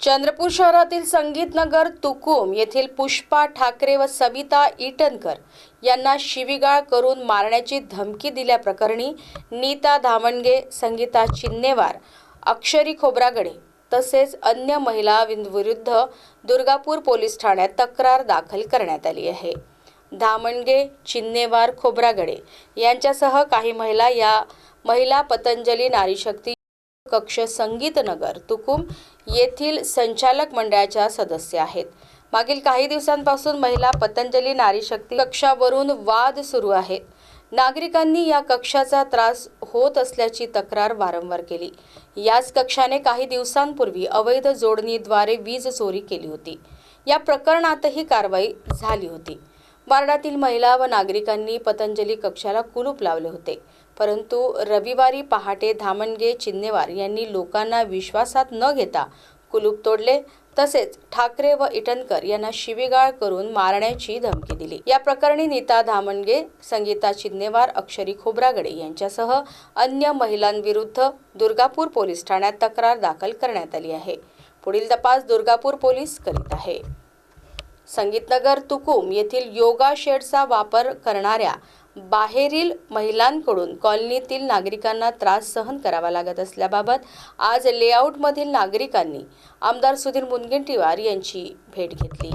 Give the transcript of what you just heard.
चंद्रपूर शहरातील संगीतनगर तुकुम येथील पुष्पा ठाकरे व सविता इटनकर यांना शिवीगाळ करून मारण्याची धमकी दिल्याप्रकरणी नीता धामणगे संगीता चिन्नेवार अक्षरी खोब्रागडे तसेच अन्य महिला विरुद्ध दुर्गापूर पोलीस ठाण्यात तक्रार दाखल करण्यात आली आहे. धामणगे चिन्नेवार खोब्रागडे यांच्यासह काही महिला या महिला पतंजली नारीशक्ती कक्ष संगीतनगर तुकुम येथील संचालक मंडळाच्या सदस्य आहेत. मागील काही दिवसांपासून महिला पतंजली नारी शक्ती कक्षावरून वाद सुरू आहेत नागरिकांनी या कक्षाचा त्रास होत असल्याची तक्रार वारंवार केली. याच कक्षाने काही दिवसांपूर्वी अवैध जोडणीद्वारे वीज चोरी केली होती. या प्रकरणातही कारवाई झाली होती. वार्डातील महिला व नागरिकांनी पतंजली कक्षाला कुलूप लावले होते. परंतु रविवारी पहाटे धामणगे चिन्नेवार यांनी लोकांना विश्वासात न घेता कुलूप तोडले. तसेच ठाकरे व इटनकर यांना शिवीगाळ करून मारण्याची धमकी दिली. या प्रकरणी नीता धामणगे संगीता चिन्नेवार अक्षरी खोब्रागडे यांच्यासह अन्य महिलांविरुद्ध दुर्गापूर पोलीस ठाण्यात तक्रार दाखल करण्यात आली आहे. पुढील तपास दुर्गापूर पोलीस करीत आहे. संगीतनगर तुकुम येथील योगा शेडचा वापर करणाऱ्या बाहेरील महिलांकडून कॉलनीतील नागरिकांना त्रास सहन करावा लागत असल्याबाबत आज लेआउटमधील नागरिकांनी आमदार सुधीर मुनगंटीवार यांची भेट घेतली.